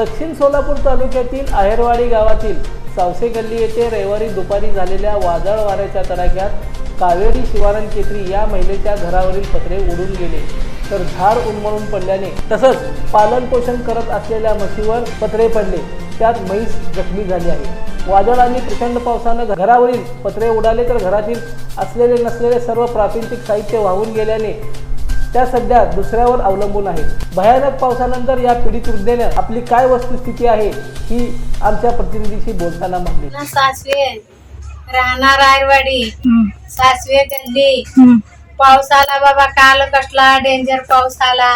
दक्षिण सोलापूर तालुक्यातील आहेरवाडी गावातील सावसे गल्ली येथे रविवारी दुपारी झालेल्या वादळ वाऱ्याच्या तडाख्यात कावेरी शिवानंद केत्री या महिलेच्या घरावरील पत्रे उडून गेले. तर झाड उन्मळून पडल्याने तसंच पालन पोषण करत असलेल्या म्हशीवर पत्रे पडले. त्यात म्हैस जखमी झाली आहे. वादळ आणि प्रचंड पावसानं घरावरील पत्रे उडाले तर घरातील असलेले नसलेले सर्व प्रापंचिक साहित्य वाहून गेल्याने त्या सध्या दुसऱ्यावर अवलंबून आहेत भयानक पावसानंतर या पीडित वृद्धेनं आपली काय वस्तुस्थिती आहे ही आमच्या प्रतिनिधीशी बोलताना म्हणली ना सासवे राहणार आयरवाडी सासवे गल्ली. पाऊस आला बाबा काल कसला डेंजर पाऊस आला.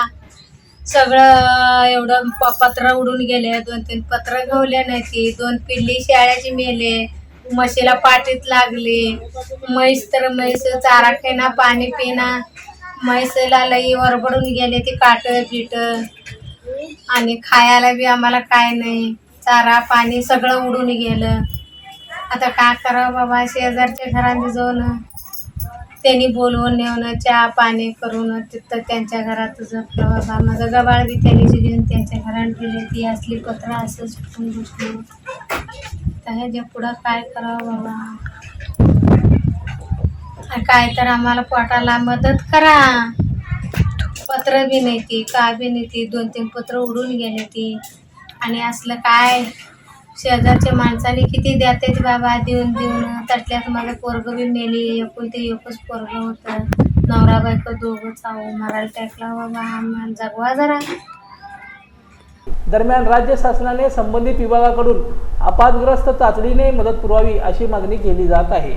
सगळं एवढं प- पत्र उडून गेले दोन तीन पत्र गवले नाही ती दोन पिल्ली शाळेची मेले म्हशीला पाठीत लागली. म्हैस तर म्हैस चारा खेना पाणी पिना. म्हैसेला लई वरबडून गेले ती काट बिट. आणि खायला बी आम्हाला काय नाही. चारा पाणी सगळं उडून गेलं. आता काय करावं बाबा? शेजारच्या घरात जाऊन. त्यांनी बोलवून नेऊन चहा पाणी करून तिथं त्यांच्या घरात जपलं बाबा. माझं गबाळ बी त्यांनी घेऊन त्यांच्या घरात गेले. ती असली पत्र असं सुटून बसली. तर ह्याच्या पुढं काय करावं बाबा? काय तर आम्हाला पोटाला मदत करा. पत्र बी नाही ती का बी नाही ती दोन तीन पत्र उडून गेले ती. आणि असलं काय? शेजारच्या माणसाने किती द्याते बाबा? देऊन देऊन. त्यातल्यात माझं पोरग बी मेली. ते एकच पोरग होतं. नवरा बायको दोघंच आहो मारायला टाकला बाबा. आम्हाला जगवा जरा. दरम्यान राज्य शासनाने संबंधित विभागाकडून आपातग्रस्त तातडीने मदत पुरवावी अशी मागणी केली जात आहे.